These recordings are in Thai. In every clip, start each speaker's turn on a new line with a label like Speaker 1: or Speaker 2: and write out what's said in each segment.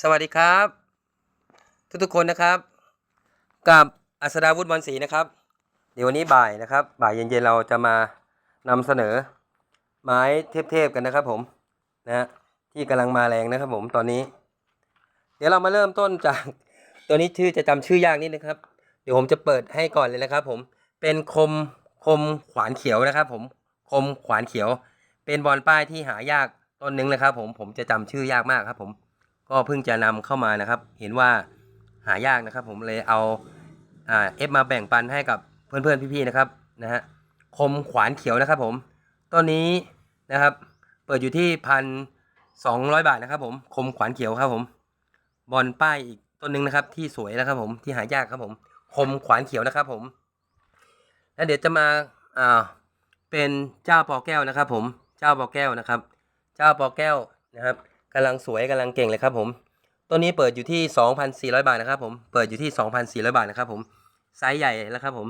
Speaker 1: สวัสดีครับ ทุกๆคนนะครับ กับอัศดาวุฒิบอลศรีนะครับ เดี๋ยววันนี้บ่ายนะครับ บ่ายเย็นๆเราจะมานำเสนอ ไม้เทพๆกันนะครับผมนะที่กำลังมาแรงนะครับผมตอนนี้ เดี๋ยวเรามาเริ่มต้นจากตัวนี้ชื่อจะจำชื่อยากนิดนะครับ เดี๋ยวผมจะเปิดให้ก่อนเลยนะครับ ผมเป็นคมคมขวานเขียวนะครับ ผมคมขวานเขียว เป็นบอลป้ายที่หายากต้นหนึงนะครับ ผมผมจะจำชื่อยากมากครับผม ก็เพิ่งจะนำเข้ามานะครับ เห็นว่าหายากนะครับ ผมเลยเอาเอฟมาแบ่งปันให้กับเพื่อนๆพี่ๆนะครับนะฮะคมขวานเขียวนะครับผมต้นนี้นะครับ เปิดอยู่ที่พันสองร้อยบาทนะครับ ผมคมขวานเขียวครับผมบอลป้ายอีกต้นหนึ่งนะครับ ที่สวยนะครับ ผมที่หายากครับผม คมขวานเขียวนะครับผมแล้วเดี๋ยวจะมาอ่าเป็นเจ้าปอแก้วนะครับ ผมเจ้าปอแก้วนะครับ เจ้าปอแก้วนะครับ กำลังสวยกำลังเก่งเลยครับผมตัวนี้เปิดอยู่ที่ 2,400 บาทนะครับผมเปิดอยู่ที่ 2,400 บาทนะครับผมไซส์ใหญ่แล้วครับผม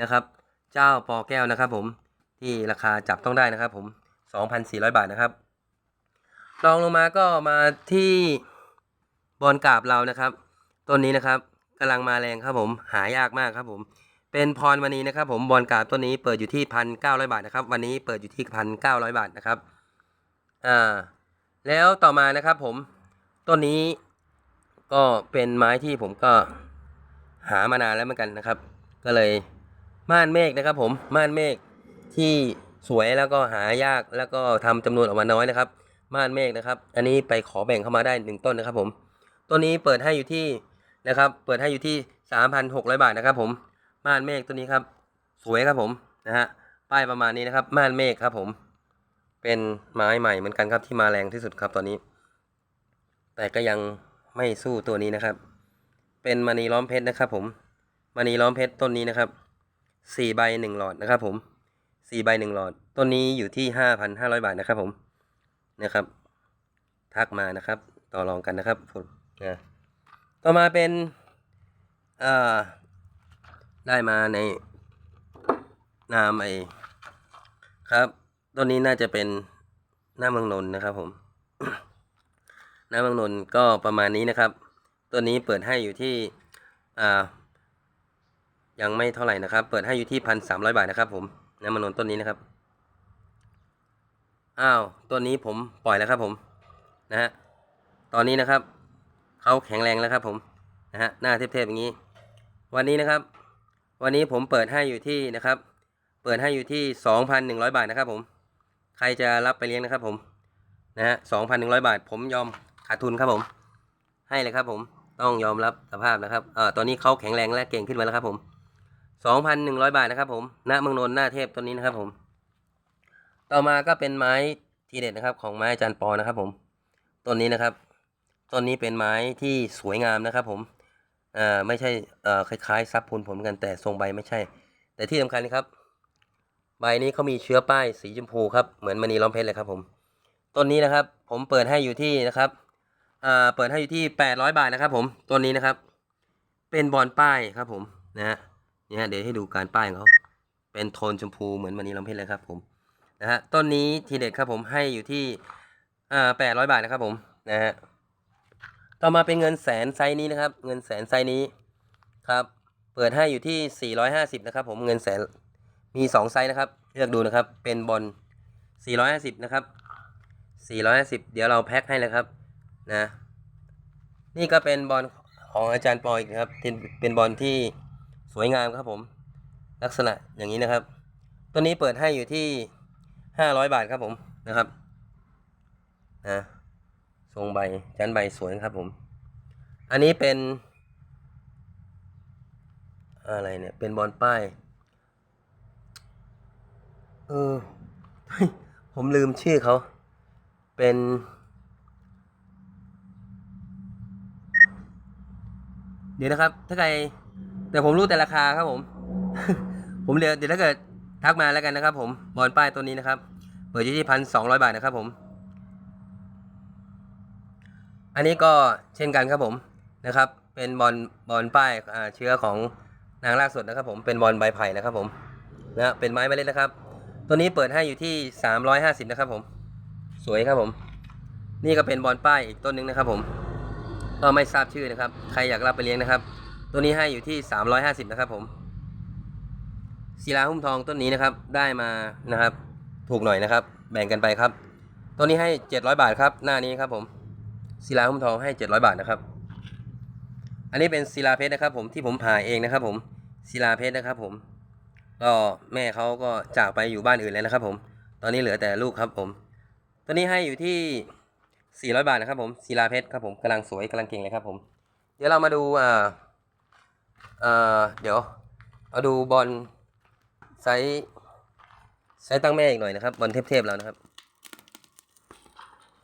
Speaker 1: นะครับ เจ้าปอแก้วนะครับผมที่ราคาจับต้องได้นะครับผม 2,400 บาทนะครับลองลงมาก็มาที่บอลกาบเรานะครับต้นนี้นะครับกำลังมาแรงครับผมหายากมากครับผม เป็นพรมณีนะครับ ผมบอลกาบต้นนี้เปิดอยู่ที่พันเก้าร้อยบาทนะครับ วันนี้เปิดอยู่ที่พันเก้าร้อยบาทนะครับอ่า แล้วต่อมานะครับผมต้นนี้ก็เป็นไม้ที่ผมก็หามานานแล้วเหมือนกันนะครับ ก็เลยม่านเมฆนะครับ ผมม่านเมฆที่สวยแล้วก็หายากแล้วก็ทำจำนวนออกมาน้อยนะครับ ม่านเมฆนะครับ อันนี้ไปขอแบ่งเข้ามาได้หนึ่งต้นนะครับ ผมต้นนี้เปิดให้อยู่ที่นะครับ เปิดให้อยู่ที่สามพันหกร้อยบาทนะครับ ผมม่านเมฆตัวนี้ครับ สวยครับผมนะฮะป้ายประมาณนี้นะครับ ม่านเมฆครับผม เป็นไม้ใหม่เหมือนกันครับที่มาแรงที่สุดครับตอนนี้ แต่ก็ยังไม่สู้ตัวนี้นะครับ เป็นมณีล้อมเพชรนะครับ ผมมณีล้อมเพชรต้นนี้นะครับสี่ใบหนึ่งหลอดนะครับ ผมสี่ใบหนึ่งหลอด ต้นนี้อยู่ที่ห้าพันห้าร้อยบาทนะครับผมนะครับ ทักมานะครับ ต่อรองกันนะครับผมนะต่อมาเป็นอ่าได้มาในนามไอครับ ต้นนี้น่าจะเป็นหน้าเมืองนนท์นะครับ ผม หน้าเมืองนนท์ก็ประมาณนี้นะครับ ตัวนี้เปิดให้อยู่ที่อ่ายังไม่เท่าไหร่นะครับ เปิดให้อยู่ที่พันสามร้อยบาทนะครับ ผมหน้าเมืองนนท์ต้นนี้นะครับอ้าวต้นนี้ผมปล่อยแล้วครับ ผมนะฮะตอนนี้นะครับเขาแข็งแรงแล้วครับ ผมนะฮะหน้าเทพๆอย่างนี้ วันนี้นะครับ วันนี้ผมเปิดให้อยู่ที่นะครับ เปิดให้อยู่ที่สองพันหนึ่งร้อยบาทนะครับ ผม ใครจะรับไปเลี้ยงนะครับผมนะฮะสองพันหนึ่งร้อยบาท ผมยอมขาดทุนครับผม ให้เลยครับผมต้องยอมรับสภาพนะครับเอ่อตอนนี้เขาแข็งแรงและเก่งขึ้นมาแล้วครับผมสองพันหนึ่งร้อยบาทนะครับผมณเมืองนนท์หน้าเทพต้นนี้นะครับผม ต่อมาก็เป็นไม้ทีเด็ดนะครับ ของไม้อาจารย์ปอนะครับผมต้นนี้นะครับต้นนี้เป็นไม้ที่สวยงามนะครับผมอ่าไม่ใช่เอ่อคล้ายๆซับพูนผมกันแต่ทรงใบไม่ใช่ แต่ที่สำคัญนะครับ ใบนี้เขามีเชื้อป้ายสีชมพูครับเหมือนมณีล้อมเพชรเลยครับผมต้นนี้นะครับ ผมเปิดให้อยู่ที่นะครับอ่าเปิดให้อยู่ที่แปดร้อยบาทนะครับ ผมต้นนี้นะครับ เป็นบอลป้ายครับผมนะฮะเนี่ยเดี๋ยวให้ดูการป้ายของเขาเป็นโทนชมพูเหมือนมณีล้อมเพชรเลยครับผมนะฮะต้นนี้ทีเด็ดครับผมให้อยู่ที่อ่าแปดร้อยบาทนะครับผมนะฮะต่อมาเป็นเงินแสนไซนี้นะครับ เงินแสนไซนี้ครับ เปิดให้อยู่ที่450นะครับผมเงินแสน มี 2 ไซส์นะครับ เลือกดูนะครับ เป็นบอล450 นะครับ 450 เดี๋ยวเราแพ็คให้เลยครับ นะ นี่ก็เป็นบอลของอาจารย์ปออีกครับเป็นเป็นบอลที่สวยงามครับผม ลักษณะอย่างนี้นะครับ ตัวนี้เปิดให้อยู่ที่ 500 บาทครับผม นะครับ นะทรงใบจันใบสวยครับผม อันนี้เป็น อะไรเนี่ย เป็นบอลป้าย เออ ผมลืมชื่อเขา เป็น เดี๋ยวนะครับ ถ้าใคร แต่ผมรู้แต่ราคาครับผม ผมเดี๋ยวเดี๋ยวถ้าเกิดทักมาแล้วกันนะครับ ผมบอลป้ายตัวนี้นะครับ เปิดอยู่ที่พันสองร้อยบาทนะครับ ผม อันนี้ก็เช่นกันครับผมนะครับ เป็นบอลบอลป้ายเชื้อของนางรากสดนะครับ ผมเป็นบอลใบไผ่นะครับ ผมนะเป็นไม้เมล็ดนะครับ ตัวนี้เปิดให้อยู่ที่สามร้อยห้าสิบนะครับผม สวยครับผม นี่ก็เป็นบอลป้ายอีกต้นหนึงนะครับ ผม ก็ไม่ทราบชื่อนะครับ ใครอยากรับไปเลี้ยงนะครับ ตัวนี้ให้อยู่ที่ 350 นะครับผมศิลาหุ้มทองต้นนี้นะครับ ได้มานะครับ ถูกหน่อยนะครับ แบ่งกันไปครับตัวนี้ให้ 700 บาทครับ หน้านี้ครับผมศิลาหุ้มทองให้ 700 บาทนะครับ อันนี้เป็นศิลาเพชรนะครับ ผมที่ผมผ่าเองนะครับ ผมศิลาเพชรนะครับ ผม ก็แม่เขาก็จากไปอยู่บ้านอื่นแล้วนะครับ ผม ตอนนี้เหลือแต่ลูกครับ ผม ตัวนี้ให้อยู่ที่ 400 บาทนะครับ ผมศิลาเพชรครับผมกำลังสวยกำลังเก่งเลยครับ ผม เดี๋ยวเรามาดูอ่าอ่าเดี๋ยวเอาดูบอลไซส์ไซส์ตั้งแม่อีกหน่อยนะครับบอลเทพๆแล้วนะครับ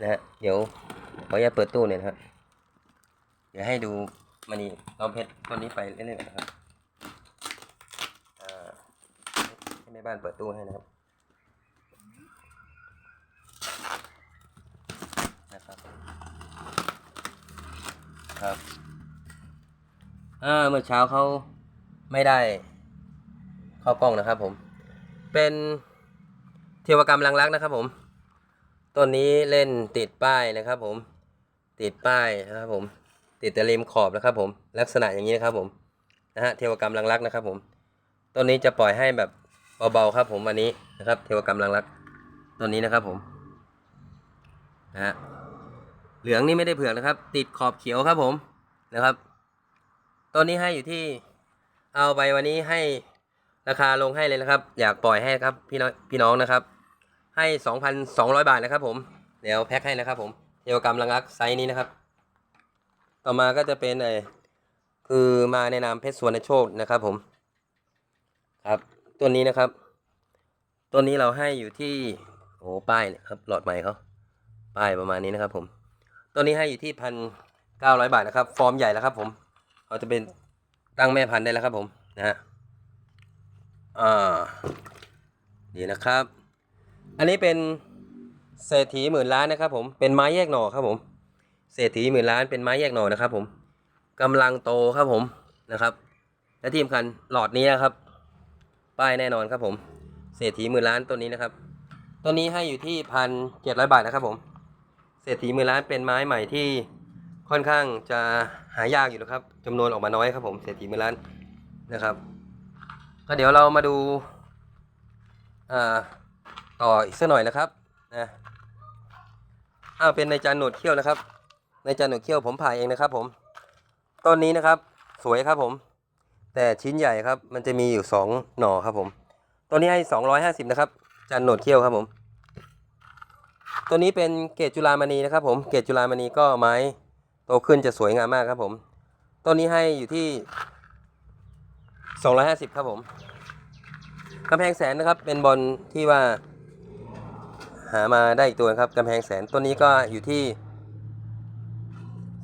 Speaker 1: นะฮะเดี๋ยวขออนุญาตเปิดตู้หน่อยนะครับ เดี๋ยวให้ดูมันนี่ล้อมเพชรต้นนี้ไปเรื่อยๆนะครับ อ่าให้แม่ บ้านเปิดตู้ให้นะครับนะครับ ครับอ่าเมื่อเช้าเขาไม่ได้ เข้ากล้องนะครับผม เป็นเทวกรรมลังรักนะครับผม ต้นนี้เล่นติดป้ายนะครับผม ติดป้ายนะครับผม ติดต่ริมขอบนะครับผม ลักษณะอย่างนี้นะครับผม นะฮะ เทวกรรมลังรักนะครับผม ต้นนี้จะปล่อยให้แบบ เบาๆครับผมวันนี้นะครับ เทวกรรมลังรักต้นนี้นะครับผมนะฮะเหลืองนี่ไม่ได้เผือกนะครับ ติดขอบเขียวครับผมนะครับต้นนี้ให้อยู่ที่เอาไปวันนี้ให้ราคาลงให้เลยนะครับ อยากปล่อยให้ครับพี่น้องพี่น้องนะครับ ให้สองพันสองร้อยบาทนะครับ ผมเดี๋ยวแพ็คให้นะครับ ผมเกี่ยวกรรมลังรักไซส์นี้นะครับ ต่อมาก็จะเป็นไอคือมาในนามเพชรสวนโชคนะครับ ผมครับ ตัวนี้นะครับ ตัวนี้เราให้อยู่ที่โอ้ป้ายเลยครับหลอดใหม่เขาป้ายประมาณนี้นะครับ ผม ตัวนี้ให้อยู่ที่พันเก้าร้อยบาทนะครับ ฟอร์มใหญ่แล้วครับ ผมเขาจะเป็นตั้งแม่พันธุ์ได้แล้วครับผมนะฮะอ่าดีนะครับ อันนี้เป็นเศรษฐีหมื่นล้านนะครับ ผมเป็นไม้แยกหน่อครับผม เศรษฐีหมื่นล้านเป็นไม้แยกหน่อนะครับ ผมกำลังโตครับผมนะครับ และที่สำคัญหลอดนี้นะครับ ป้ายแน่นอนครับผมเศรษฐีหมื่นล้านตัวนี้นะครับตัวนี้ให้อยู่ที่พันเจ็ดร้อยบาทนะครับผมเศรษฐีหมือล้านเป็นไม้ใหม่ที่ค่อนข้างจะหายากอยู่นะครับจำนวนออกมาน้อยครับผมเศรษฐีหมือล้านนะครับ ก็เดี๋ยวเรามาดูอ่าต่ออีกสักหน่อยนะครับนะอ้าวเป็นในจานหนวดเขี้ยวนะครับ ในจานหนวดเขี้ยวผมผ่าเองนะครับผมต้นนี้นะครับสวยครับผม แต่ชิ้นใหญ่ครับ มันจะมีอยู่สองหน่อครับผมต้นนี้ให้สองร้อยห้าสิบนะครับจานโหนดเขี้ยวครับผม ตัวนี้เป็นเกตจุลามณีนะครับผม เกตจุลามณีก็ไม้โตขึ้นจะสวยงามมากครับผมต้นนี้ให้อยู่ที่ 250 ครับผมกำแพงแสนนะครับ เป็นบอลที่ว่า หามาได้อีกตัวครับกำแพงแสนต้นนี้ก็อยู่ที่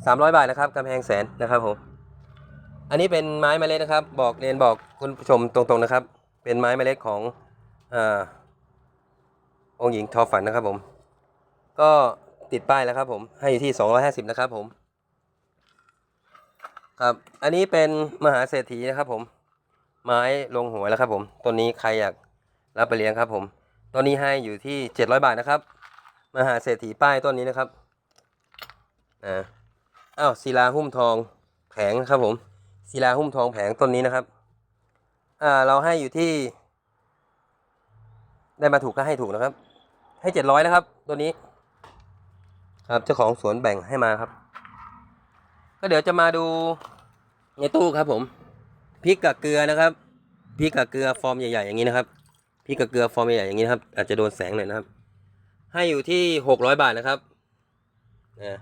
Speaker 1: 300 บาทนะครับกำแพงแสนนะครับผม อันนี้เป็นไม้เมล็ดนะครับ บอกเรียนบอกคุณผู้ชมตรงๆนะครับ เป็นไม้เมล็ดของอาองค์หญิงทอฝันนะครับผม ก็ติดป้ายแล้วครับผม ให้อยู่ที่ 250 นะครับผม ครับ อันนี้เป็นมหาเศรษฐีนะครับผม ไม้ลงหัวแล้วครับผม ต้นนี้ใครอยากรับไปเลี้ยงครับผม ต้นนี้ให้อยู่ที่ 700 บาทนะครับ มหาเศรษฐีป้ายต้นนี้นะครับ อ่า อ้าวศิลาหุ้มทองแผงครับผม ศิลาหุ้มทองแผงต้นนี้นะครับ อ่า เราให้อยู่ที่ ได้มาถูกก็ให้ถูกนะครับ ให้700นะครับ ตัวนี้ ครับเจ้าของสวนแบ่งให้มาครับ ก็เดี๋ยวจะมาดูในตู้ครับ ผมพริกกับเกลือนะครับพริกกับเกลือฟอร์มใหญ่ๆอย่างนี้นะครับพริกกับเกลือฟอร์มใหญ่ๆอย่างนี้นะครับ อาจจะโดนแสงหน่อยนะครับ ให้อยู่ที่หกร้อยบาทนะครับนะ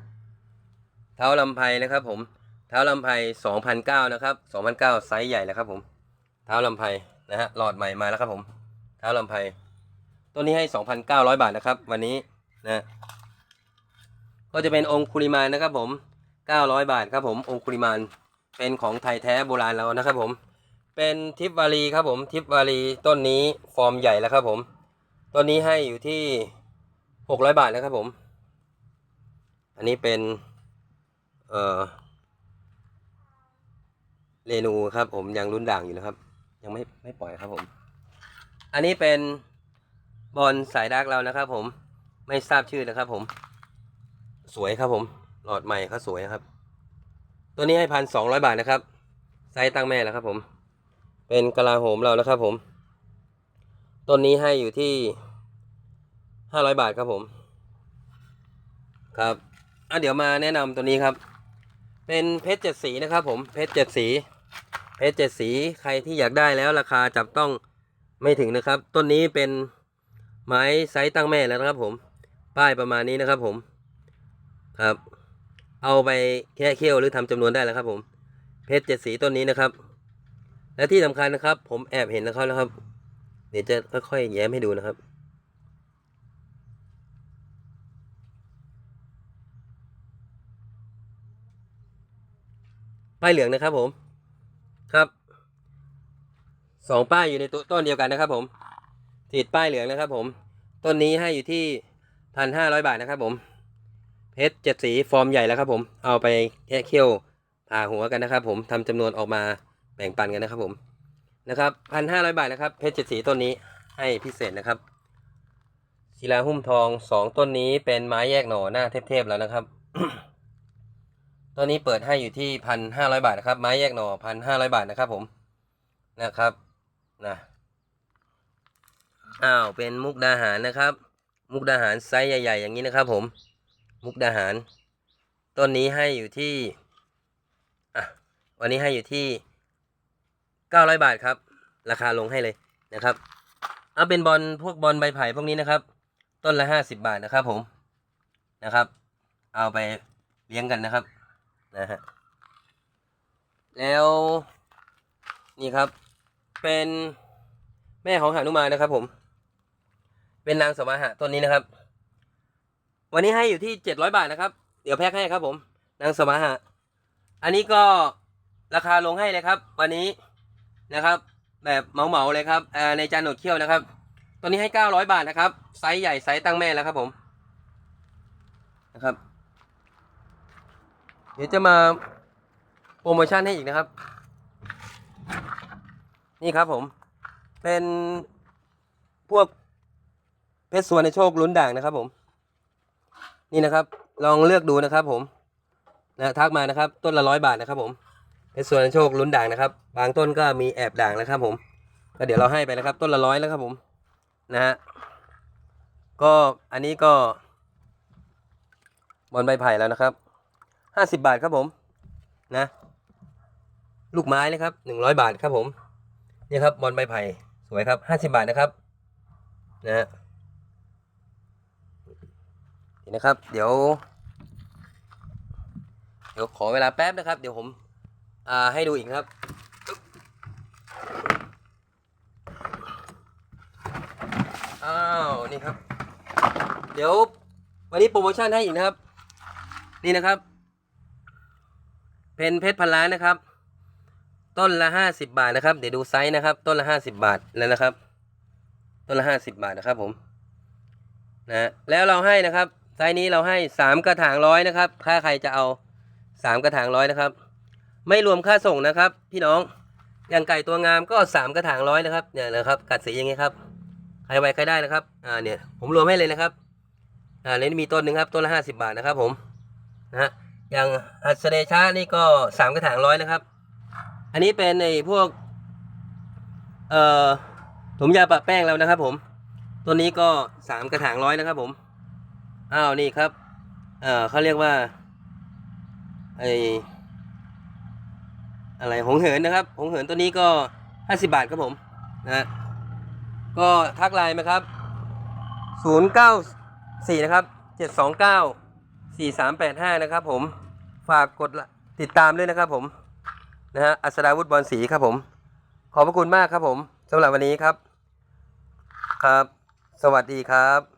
Speaker 1: เท้าลำไพนะครับ ผม เท้าลำไพสองพันเก้านะครับสองพันเก้าไซส์ใหญ่แล้วครับผมเท้าลำไพนะฮะหลอดใหม่มาแล้วครับผมเท้าลำไพตัวนี้ให้สองพันเก้าร้อยบาทนะครับ วันนี้นะก็จะเป็นองคุลิมานนะครับผม 900 บาทครับผมองคุลิมานเป็นของไทยแท้โบราณเรานะครับผม เป็นทิปวารีครับผมทิปวารีต้นนี้ฟอร์มใหญ่แล้วครับผมต้นนี้ให้อยู่ที่ 600 บาทนะครับผม อันนี้เป็นเอ่อ เรนูครับผมยังรุ่นด่างอยู่นะครับ ยังไม่ไม่ปล่อยครับผม อันนี้เป็นบอลสายดักเรานะครับผมไม่ทราบชื่อนะครับผม สวยครับผม หลอดใหม่เขาสวยครับ ตัวนี้ให้พันสองร้อยบาทนะครับ ไซส์ตั้งแม่แล้วครับผม เป็นกะลาโหมเรานะครับผม ต้นนี้ให้อยู่ที่ห้าร้อยบาทครับผม ครับอะเดี๋ยวมาแนะนำตัวนี้ครับ เป็นเพชรเจ็ดสีนะครับผม เพชรเจ็ดสี เพชรเจ็ดสีใครที่อยากได้แล้วราคาจับต้องไม่ถึงนะครับ ต้นนี้เป็นไม้ไซส์ตั้งแม่แล้วนะครับผม ป้ายประมาณนี้นะครับผม ครับ เอาไปแค่เคี่ยวหรือทำจำนวนได้แล้วครับผม เพชรเจ็ดสีต้นนี้นะครับ และที่สำคัญนะครับ ผมแอบเห็นนะครับนะครับ เดี๋ยวจะค่อยๆแย้มให้ดูนะครับป้ายเหลืองนะครับผม ครับสองป้ายอยู่ในตัวต้นเดียวกันนะครับ ผมติดป้ายเหลืองนะครับ ผม ต้นนี้ให้อยู่ที่พันห้าร้อยบาทนะครับ ผม เพชรเจ็ดสีฟอร์มใหญ่แล้วครับ ผม เอาไปแค่เคี่ยวผ่าหัวกันนะครับ ผมทำจำนวนออกมาแบ่งปันกันนะครับ ผมนะครับพันห้าร้อยบาทนะครับ เพชรเจ็ดสีต้นนี้ให้พิเศษนะครับศิลาหุ้มทองสองต้นนี้เป็นไม้แยกหน่อหน้าเทพๆแล้วนะครับ ตัวนี้เปิดให้อยู่ที่พันห้าร้อยบาทนะครับ ไม้แยกหน่อพันห้าร้อยบาทนะครับผมนะครับนะอ้าวเป็นมุกดาหารนะครับ มุกดาหารไซส์ใหญ่ ๆ อย่างนี้นะครับผมมุกดาหารต้นนี้ให้อยู่ที่อะวันนี้ให้อยู่ที่เก้าร้อยบาทครับ ราคาลงให้เลยนะครับเอาเป็นบอลพวกบอลใบไผ่พวกนี้นะครับ ต้นละห้าสิบบาทนะครับผมนะครับ เอาไปเลี้ยงกันนะครับ นะฮะ แล้วนี่ครับ เป็นแม่ของหานุมานนะครับ ผม เป็นนางสมาหะต้นนี้นะครับ วันนี้ให้อยู่ที่เจ็ดร้อยบาทนะครับ เดี๋ยวแพ็คให้ครับ ผม นางสมาหะ อันนี้ก็ราคาลงให้เลยครับ วันนี้นะครับ แบบเหมาๆเลยครับในจานหนวดเขี้ยวนะครับตัวนี้ให้เก้าร้อยบาทนะครับ ไซส์ใหญ่ไซส์ตั้งแม่แล้วครับผมนะครับ เดี๋ยวจะมาโปรโมชั่นให้อีกนะครับ นี่ครับผม เป็นพวกเพชรสวนในโชคลุ้นด่างนะครับผม นี่นะครับ ลองเลือกดูนะครับผมนะทักมานะครับ ต้นละร้อยบาทนะครับผมเพชรสวนในโชคลุ้นด่างนะครับ บางต้นก็มีแอบด่างนะครับผมก็เดี๋ยวเราให้ไปนะครับ ต้นละร้อยแล้วครับผมนะฮะก็อันนี้ก็บอลใบไผ่แล้วนะครับ ห้าสิบบาทครับผมนะ ลูกไม้นะครับหนึ่งร้อยบาทครับผมนี่ครับบอลใบไผ่สวยครับห้าสิบาทนะครับนะฮะนะครับ เดี๋ยว เดี๋ยวขอเวลาแป๊บนะครับ เดี๋ยวผมอ่าให้ดูอีกครับอ้าวนี่ครับ เดี๋ยววันนี้โปรโมชั่นให้อีกนะครับ นี่นะครับ เป็นเพชรพันล้านนะครับ ต้นละห้าสิบบาทนะครับ เดี๋ยวดูไซส์นะครับ ต้นละห้าสิบบาทแล้วนะครับ ต้นละห้าสิบบาทนะครับผมนะแล้วเราให้นะครับไซส์นี้เราให้สามกระถางร้อยนะครับ ถ้าใครจะเอาสามกระถางร้อยนะครับ ไม่รวมค่าส่งนะครับ พี่น้องอย่างไก่ตัวงามก็สามกระถางร้อยนะครับเนี่ยนะครับกัดสีอย่างงี้ครับใครไวใครได้นะครับอ่าเนี่ยผมรวมให้เลยนะครับอ่าเลนมีต้นหนึ่งครับต้นละห้าสิบาทนะครับผมนะฮะ อย่างอัสเดชานี่ก็สามกระถางร้อยนะครับ อันนี้เป็นไอ้พวก เอ่อถมยาปะแป้งแล้วนะครับ ผม ตัวนี้ก็สามกระถางร้อยนะครับผมอ้าวนี่ครับ เอ่อเขาเรียกว่าไออะไรหงเหินนะครับหงเหินตัวนี้ก็ห้าสิบาทครับผมนะฮะก็ทักไลน์มาครับศูนย์เก้าสี่นะครับเจ็ดสองเก้า สี่สามแปดห้านะครับผม ฝากกดติดตามด้วยนะครับผม นะฮะ อัศดาวุฒิบอลสีครับผม ขอบพระคุณมากครับผมสำหรับวันนี้ครับ ครับ สวัสดีครับ